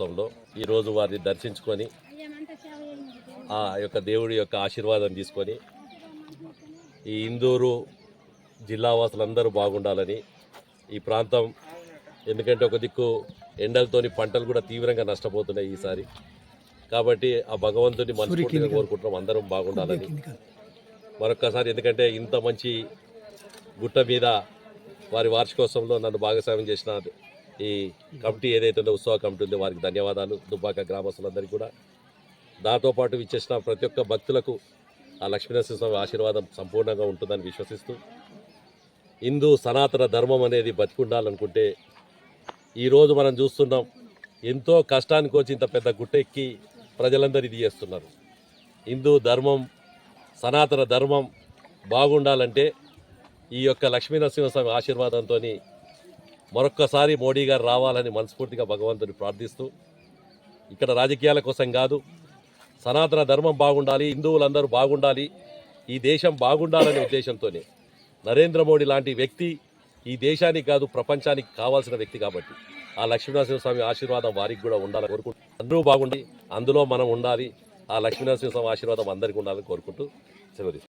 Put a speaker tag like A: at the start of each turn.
A: రథోత్సవంలో ఈరోజు వారిని దర్శించుకొని ఆ యొక్క దేవుడి యొక్క ఆశీర్వాదం తీసుకొని ఈ ఇందూరు జిల్లా వాసులందరూ బాగుండాలని ఈ ప్రాంతం ఎందుకంటే ఒక దిక్కు ఎండలతోని పంటలు కూడా తీవ్రంగా నష్టపోతున్నాయి ఈసారి. కాబట్టి ఆ భగవంతుని మనస్ఫూర్తిగా కోరుకుంటున్నాం. అందరం బాగుండాలని. మరొక్కసారి ఎందుకంటే ఇంత మంచి గుట్ట మీద వారి వార్షికోత్సవంలో నన్ను భాగస్వామ్యం చేసిన ఈ కమిటీ ఏదైతే ఉందో ఉత్సవ కమిటీ ఉందో వారికి ధన్యవాదాలు. దుబ్బాక గ్రామస్తులందరికీ కూడా. దాంతో పాటు ఇచ్చేసిన ప్రతి ఒక్క భక్తులకు ఆ లక్ష్మీనరసింహస్వామి ఆశీర్వాదం సంపూర్ణంగా ఉంటుందని విశ్వసిస్తూ హిందూ సనాతన ధర్మం అనేది బతికుండాలనుకుంటే ఈరోజు మనం చూస్తున్నాం ఎంతో కష్టానికి వచ్చి ఇంత పెద్ద గుట్టెక్కి ప్రజలందరూ ఇది చేస్తున్నారు. హిందూ ధర్మం సనాతన ధర్మం బాగుండాలంటే ఈ యొక్క లక్ష్మీనరసింహస్వామి ఆశీర్వాదంతో మరొక్కసారి మోడీ గారు రావాలని మనస్ఫూర్తిగా భగవంతుని ప్రార్థిస్తూ ఇక్కడ రాజకీయాల కోసం కాదు సనాతన ధర్మం బాగుండాలి హిందువులందరూ బాగుండాలి ఈ దేశం బాగుండాలనే ఉద్దేశంతోనే నరేంద్ర మోడీ లాంటి వ్యక్తి ఈ దేశానికి కాదు ప్రపంచానికి కావాల్సిన వ్యక్తి కాబట్టి ఆ లక్ష్మీనరసింహ స్వామి ఆశీర్వాదం వారికి కూడా ఉండాలని కోరుకుంటూ అందరూ బాగుండి అందులో మనం ఉండాలి ఆ లక్ష్మీనరసింహ స్వామి ఆశీర్వాదం అందరికీ ఉండాలని కోరుకుంటూ సెలవు